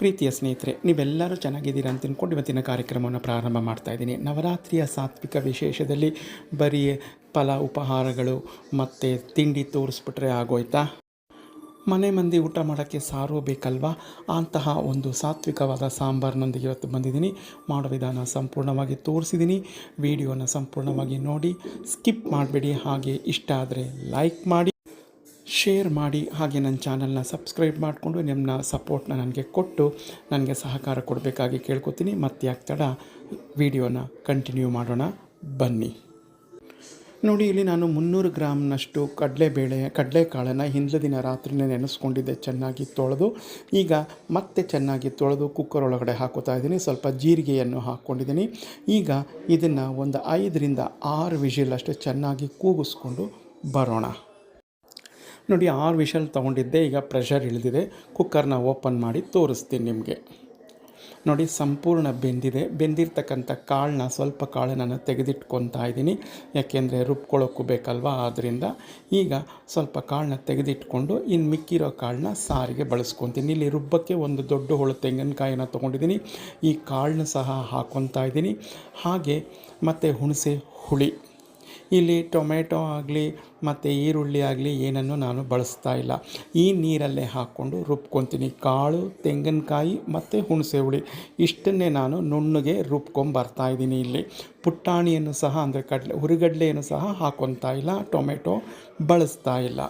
ಪ್ರೀತಿಯ ಸ್ನೇಹಿತರೆ, ನೀವೆಲ್ಲರೂ ಚೆನ್ನಾಗಿದ್ದೀರಾ ಅಂತ ತಿಳ್ಕೊಂಡು ಇವತ್ತಿನ ಕಾರ್ಯಕ್ರಮವನ್ನು ಪ್ರಾರಂಭ ಮಾಡ್ತಾ ಇದ್ದೀನಿ. ನವರಾತ್ರಿಯ ಸಾತ್ವಿಕ ವಿಶೇಷದಲ್ಲಿ ಬರೀ ಫಲ ಉಪಹಾರಗಳು ಮತ್ತು ತಿಂಡಿ ತೋರಿಸ್ಬಿಟ್ರೆ ಆಗೋಯ್ತಾ? ಮನೆ ಮಂದಿ ಊಟ ಮಾಡೋಕ್ಕೆ ಸಾರು ಬೇಕಲ್ವಾ? ಅಂತಹ ಒಂದು ಸಾತ್ವಿಕವಾದ ಸಾಂಬಾರ್ನೊಂದಿಗೆ ಇವತ್ತು ಬಂದಿದ್ದೀನಿ. ಮಾಡೋ ವಿಧಾನ ಸಂಪೂರ್ಣವಾಗಿ ತೋರಿಸಿದ್ದೀನಿ. ವಿಡಿಯೋನ ಸಂಪೂರ್ಣವಾಗಿ ನೋಡಿ, ಸ್ಕಿಪ್ ಮಾಡಬೇಡಿ. ಹಾಗೆ ಇಷ್ಟ ಆದರೆ ಲೈಕ್ ಮಾಡಿ ಶೇರ್ ಮಾಡಿ, ಹಾಗೆ ನನ್ನ ಚಾನಲ್ನ ಸಬ್ಸ್ಕ್ರೈಬ್ ಮಾಡಿಕೊಂಡು ನಿಮ್ಮ ಸಪೋರ್ಟ್ನ ನನಗೆ ಕೊಟ್ಟು ನನಗೆ ಸಹಕಾರ ಕೊಡಬೇಕಾಗಿ ಕೇಳ್ಕೊತೀನಿ. ಮತ್ತೆ ಯಾಕೆ ತಡ ವಿಡಿಯೋನ ಕಂಟಿನ್ಯೂ ಮಾಡೋಣ, ಬನ್ನಿ. ನೋಡಿ, ಇಲ್ಲಿ ನಾನು ಮುನ್ನೂರು ಗ್ರಾಮ್ನಷ್ಟು ಕಡಲೆಬೇಳೆ, ಕಡಲೆಕಾಳನ್ನು ಹಿಂದಿನ ದಿನ ರಾತ್ರಿನೇ ನೆನೆಸ್ಕೊಂಡಿದ್ದೆ. ಚೆನ್ನಾಗಿ ತೊಳೆದು, ಈಗ ಮತ್ತೆ ಚೆನ್ನಾಗಿ ತೊಳೆದು ಕುಕ್ಕರ್ ಒಳಗಡೆ ಹಾಕೋತಾ ಇದ್ದೀನಿ. ಸ್ವಲ್ಪ ಜೀರಿಗೆಯನ್ನು ಹಾಕ್ಕೊಂಡಿದ್ದೀನಿ. ಈಗ ಇದನ್ನು ಒಂದು ಐದರಿಂದ ಆರು ವಿಷಿಲ್ ಅಷ್ಟು ಚೆನ್ನಾಗಿ ಕೂಗಿಸ್ಕೊಂಡು ಬರೋಣ. ನೋಡಿ, ಆರು ವಿಷಲ್ ತೊಗೊಂಡಿದ್ದೆ. ಈಗ ಪ್ರೆಷರ್ ಇಳಿದಿದೆ. ಕುಕ್ಕರ್ನ ಓಪನ್ ಮಾಡಿ ತೋರಿಸ್ತೀನಿ ನಿಮಗೆ. ನೋಡಿ, ಸಂಪೂರ್ಣ ಬೆಂದಿದೆ. ಬೆಂದಿರ್ತಕ್ಕಂಥ ಕಾಳನ್ನ, ಸ್ವಲ್ಪ ಕಾಳು ನಾನು ತೆಗೆದಿಟ್ಕೊತಾ ಇದ್ದೀನಿ. ಯಾಕೆಂದರೆ ರುಬ್ಕೊಳ್ಳೋಕ್ಕೂ ಬೇಕಲ್ವಾ? ಆದ್ದರಿಂದ ಈಗ ಸ್ವಲ್ಪ ಕಾಳನ್ನ ತೆಗೆದಿಟ್ಕೊಂಡು ಇನ್ನು ಮಿಕ್ಕಿರೋ ಕಾಳನ್ನ ಸಾರಿಗೆ ಬಳಸ್ಕೊತೀನಿ. ಇಲ್ಲಿ ರುಬ್ಬಕ್ಕೆ ಒಂದು ದೊಡ್ಡ ಹೋಳು ತೆಂಗಿನಕಾಯಿನ ತೊಗೊಂಡಿದ್ದೀನಿ. ಈ ಕಾಳನ್ನ ಸಹ ಹಾಕ್ಕೊತಾ ಇದ್ದೀನಿ. ಹಾಗೆ ಮತ್ತು ಹುಣಸೆ ಹುಳಿ. ಇಲ್ಲಿ ಟೊಮೆಟೊ ಆಗಲಿ ಮತ್ತು ಈರುಳ್ಳಿ ಆಗಲಿ ಏನನ್ನು ನಾನು ಬಳಸ್ತಾ ಇಲ್ಲ. ಈ ನೀರಲ್ಲೇ ಹಾಕ್ಕೊಂಡು ರುಬ್ಕೊತೀನಿ. ಕಾಳು, ತೆಂಗಿನಕಾಯಿ ಮತ್ತು ಹುಣಸೆ ಹುಳಿ ಇಷ್ಟನ್ನೇ ನಾನು ನುಣ್ಣಗೆ ರುಬ್ಕೊಂಬರ್ತಾ ಇದ್ದೀನಿ ಇಲ್ಲಿ. ಪುಟ್ಟಾಣಿಯನ್ನು ಸಹ ಅಂದರೆ ಕಡಲೆ, ಹುರಿಗಡಲೆಯನ್ನು ಸಹ ಹಾಕ್ಕೊತಾ ಇಲ್ಲ, ಟೊಮೆಟೊ ಬಳಸ್ತಾ ಇಲ್ಲ.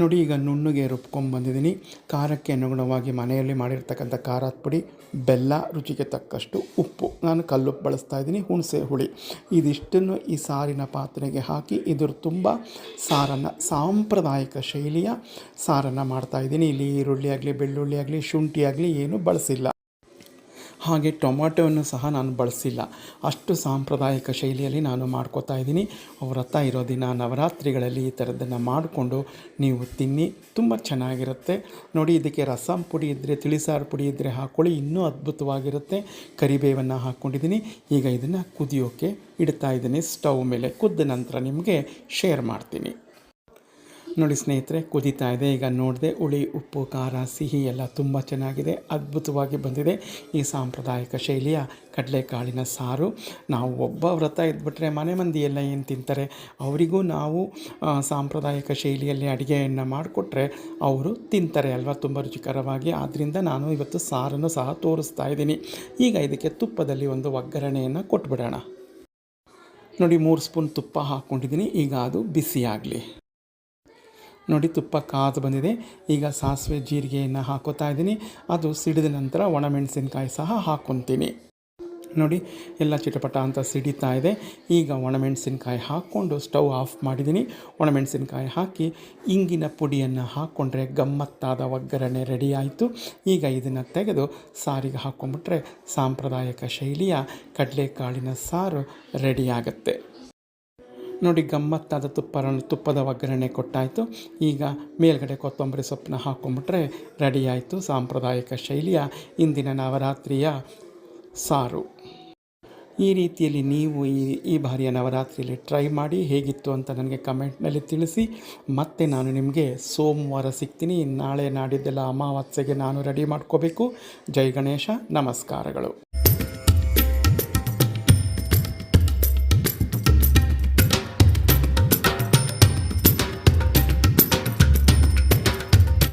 ನೋಡಿ, ಈಗ ನುಣ್ಣಗೆ ರುಬ್ಕೊಂಡ್ಬಂದಿದ್ದೀನಿ ಖಾರಕ್ಕೆ ಅನುಗುಣವಾಗಿ ಮನೆಯಲ್ಲಿ ಮಾಡಿರ್ತಕ್ಕಂಥ ಖಾರದ ಪುಡಿ, ಬೆಲ್ಲ, ರುಚಿಗೆ ತಕ್ಕಷ್ಟು ಉಪ್ಪು. ನಾನು ಕಲ್ಲುಪ್ಪು ಬಳಸ್ತಾ ಇದ್ದೀನಿ, ಹುಣಸೆ ಹುಳಿ. ಇದಿಷ್ಟನ್ನು ಈ ಸಾರಿನ ಪಾತ್ರೆಗೆ ಹಾಕಿ ಇದ್ರ ತುಂಬ ಸಾರನ್ನು, ಸಾಂಪ್ರದಾಯಿಕ ಶೈಲಿಯ ಸಾರನ್ನು ಮಾಡ್ತಾಯಿದ್ದೀನಿ ಇಲ್ಲಿ ಈರುಳ್ಳಿ ಆಗಲಿ, ಬೆಳ್ಳುಳ್ಳಿ ಆಗಲಿ, ಶುಂಠಿ ಆಗಲಿ, ಏನು ಬಳಸಿಲ್ಲ. ಹಾಗೆ ಟೊಮಾಟೊವನ್ನು ಸಹ ನಾನು ಬಳಸಿಲ್ಲ. ಅಷ್ಟು ಸಾಂಪ್ರದಾಯಿಕ ಶೈಲಿಯಲ್ಲಿ ನಾನು ಮಾಡ್ಕೋತಾ ಇದ್ದೀನಿ. ವ್ರತ ಇರೋ ದಿನ, ನವರಾತ್ರಿಗಳಲ್ಲಿ ಈ ಥರದ್ದನ್ನು ಮಾಡಿಕೊಂಡು ನೀವು ತಿನ್ನಿ, ತುಂಬ ಚೆನ್ನಾಗಿರುತ್ತೆ. ನೋಡಿ, ಇದಕ್ಕೆ ರಸಂ ಪುಡಿ ಇದ್ದರೆ ತಿಳಿಸಾರು ಪುಡಿ ಇದ್ದರೆ ಹಾಕ್ಕೊಳ್ಳಿ ಇನ್ನೂ ಅದ್ಭುತವಾಗಿರುತ್ತೆ. ಕರಿಬೇವನ್ನು ಹಾಕ್ಕೊಂಡಿದ್ದೀನಿ. ಈಗ ಇದನ್ನು ಕುದಿಯೋಕ್ಕೆ ಇಡ್ತಾ ಇದ್ದೀನಿ. ಸ್ಟವ್ ಮೇಲೆ ಕುದ್ದ ನಂತರ ನಿಮಗೆ ಶೇರ್ ಮಾಡ್ತೀನಿ. ನೋಡಿ ಸ್ನೇಹಿತರೆ, ಕುದೀತಾ ಇದೆ. ಈಗ ನೋಡಿದೆ ಹುಳಿ, ಉಪ್ಪು, ಖಾರ, ಸಿಹಿ ಎಲ್ಲ ತುಂಬ ಚೆನ್ನಾಗಿದೆ, ಅದ್ಭುತವಾಗಿ ಬಂದಿದೆ ಈ ಸಾಂಪ್ರದಾಯಿಕ ಶೈಲಿಯ ಕಡಲೆಕಾಳಿನ ಸಾರು. ನಾವು ಒಬ್ಬ ವ್ರತ ಇದ್ಬಿಟ್ರೆ ಮನೆ ಮಂದಿ ಎಲ್ಲ ಏನು ತಿಂತಾರೆ? ಅವರಿಗೂ ನಾವು ಸಾಂಪ್ರದಾಯಿಕ ಶೈಲಿಯಲ್ಲಿ ಅಡುಗೆಯನ್ನು ಮಾಡಿಕೊಟ್ರೆ ಅವರು ತಿಂತಾರೆ ಅಲ್ವಾ? ತುಂಬ ರುಚಿಕರವಾಗಿ. ಆದ್ದರಿಂದ ನಾನು ಇವತ್ತು ಸಾರನ್ನು ಸಹ ತೋರಿಸ್ತಾ ಇದ್ದೀನಿ. ಈಗ ಇದಕ್ಕೆ ತುಪ್ಪದಲ್ಲಿ ಒಂದು ಒಗ್ಗರಣೆಯನ್ನು ಕೊಟ್ಬಿಡೋಣ. ನೋಡಿ, ಮೂರು ಸ್ಪೂನ್ ತುಪ್ಪ ಹಾಕ್ಕೊಂಡಿದ್ದೀನಿ ಈಗ ಅದು ಬಿಸಿಯಾಗಲಿ. ನೋಡಿ ತುಪ್ಪ ಕಾದು ಬಂದಿದೆ. ಈಗ ಸಾಸಿವೆ ಜೀರಿಗೆಯನ್ನು ಹಾಕೋತಾ ಇದ್ದೀನಿ. ಅದು ಸಿಡಿದ ನಂತರ ಒಣಮೆಣಸಿನ್ಕಾಯಿ ಸಹ ಹಾಕ್ಕೊತೀನಿ ನೋಡಿ, ಎಲ್ಲ ಚಿಟಪಟ ಅಂತ ಸಿಡಿತಾ ಇದೆ. ಈಗ ಒಣಮೆಣಸಿನ್ಕಾಯಿ ಹಾಕ್ಕೊಂಡು ಸ್ಟವ್ ಆಫ್ ಮಾಡಿದ್ದೀನಿ. ಒಣಮೆಣಸಿನ್ಕಾಯಿ ಹಾಕಿ ಇಂಗಿನ ಪುಡಿಯನ್ನು ಹಾಕ್ಕೊಂಡ್ರೆ ಗಮ್ಮತ್ತಾದ ಒಗ್ಗರಣೆ ರೆಡಿ ಆಯಿತು. ಈಗ ಇದನ್ನು ತೆಗೆದು ಸಾರಿಗೆ ಹಾಕ್ಕೊಂಬಿಟ್ರೆ ಸಾಂಪ್ರದಾಯಿಕ ಶೈಲಿಯ ಕಡಲೆಕಾಳಿನ ಸಾರು ರೆಡಿ ಆಗುತ್ತೆ. ನೋಡಿ ಗಮ್ಮತ್ತಾದ ತುಪ್ಪ ತುಪ್ಪದ ಒಗ್ಗರಣೆ ಕೊಟ್ಟಾಯಿತು. ಈಗ ಮೇಲ್ಗಡೆ ಕೊತ್ತಂಬರಿ ಸೊಪ್ಪನ್ನ ಹಾಕೊಂಬಿಟ್ರೆ ರೆಡಿಯಾಯಿತು ಸಾಂಪ್ರದಾಯಿಕ ಶೈಲಿಯ ಇಂದಿನ ನವರಾತ್ರಿಯ ಸಾರು. ಈ ರೀತಿಯಲ್ಲಿ ನೀವು ಈ ಈ ಬಾರಿಯ ನವರಾತ್ರಿಯಲ್ಲಿ ಟ್ರೈ ಮಾಡಿ ಹೇಗಿತ್ತು ಅಂತ ನನಗೆ ಕಮೆಂಟ್ನಲ್ಲಿ ತಿಳಿಸಿ. ಮತ್ತೆ ನಾನು ನಿಮಗೆ ಸೋಮವಾರ ಸಿಗ್ತೀನಿ. ನಾಳೆ ನಾಡಿದ್ದೆಲ್ಲ ಅಮಾವಾಸ್ಯೆಗೆ ನಾನು ರೆಡಿ ಮಾಡ್ಕೋಬೇಕು. ಜೈ ಗಣೇಶ. ನಮಸ್ಕಾರಗಳು.